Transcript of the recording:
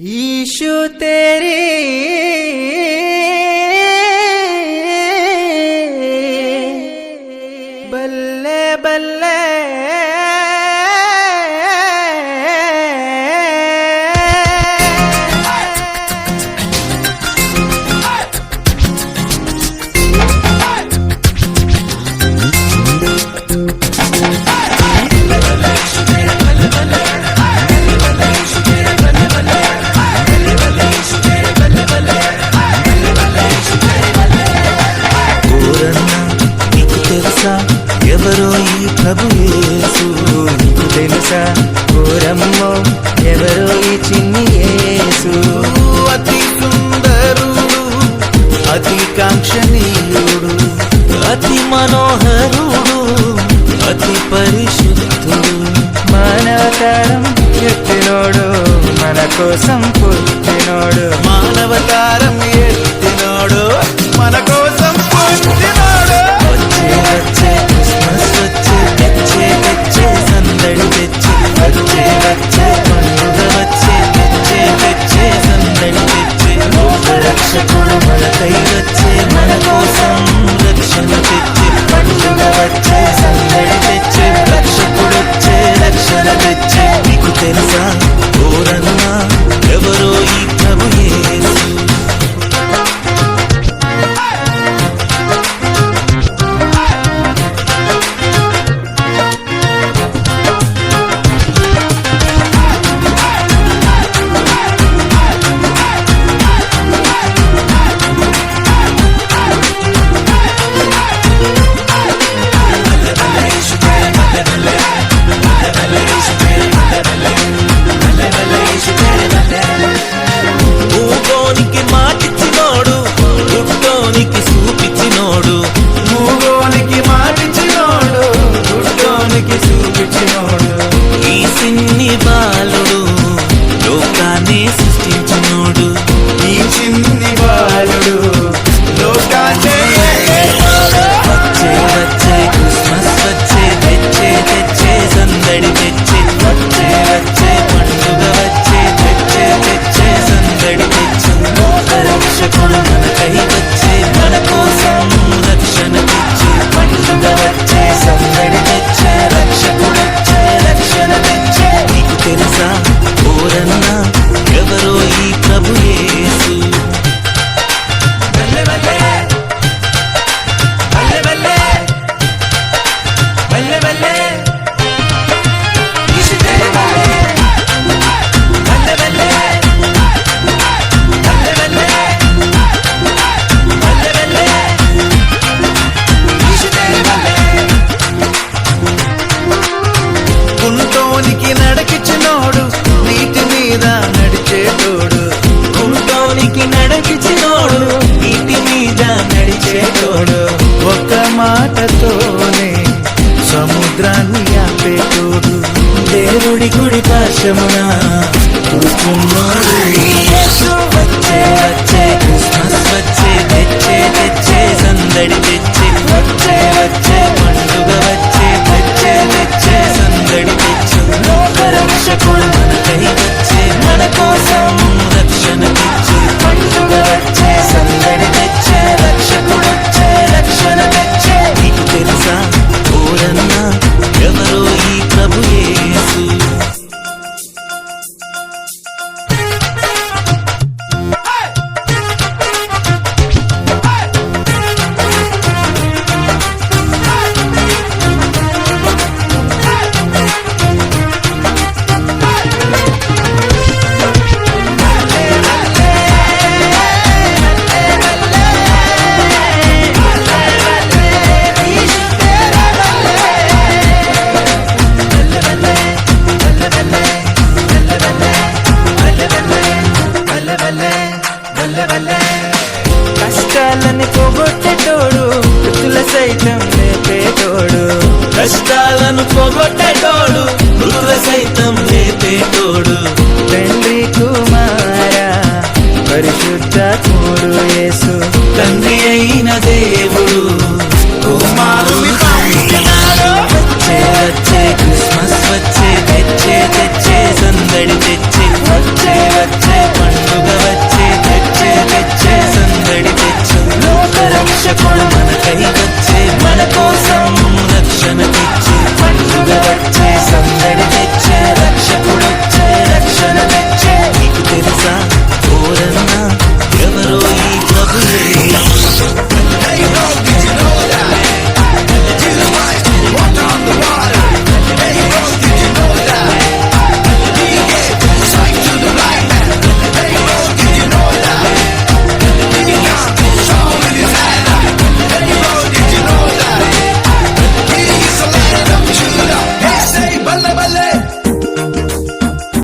Issue ईशुतेरे అతి కాంక్షణీయుడు అతి మనోహరుడు అతి పరిశుద్ధుడు. మానవతరం ఎత్తినోడు మన కోసం పుట్టినోడు. ఒక మాటతోనే సముద్రాన్ని ఆపేటోడు దేవుడి గుడి పాశమునా కూర్చున్నాడు ఎవరో ఈ ప్రభుయేసు. What they yo.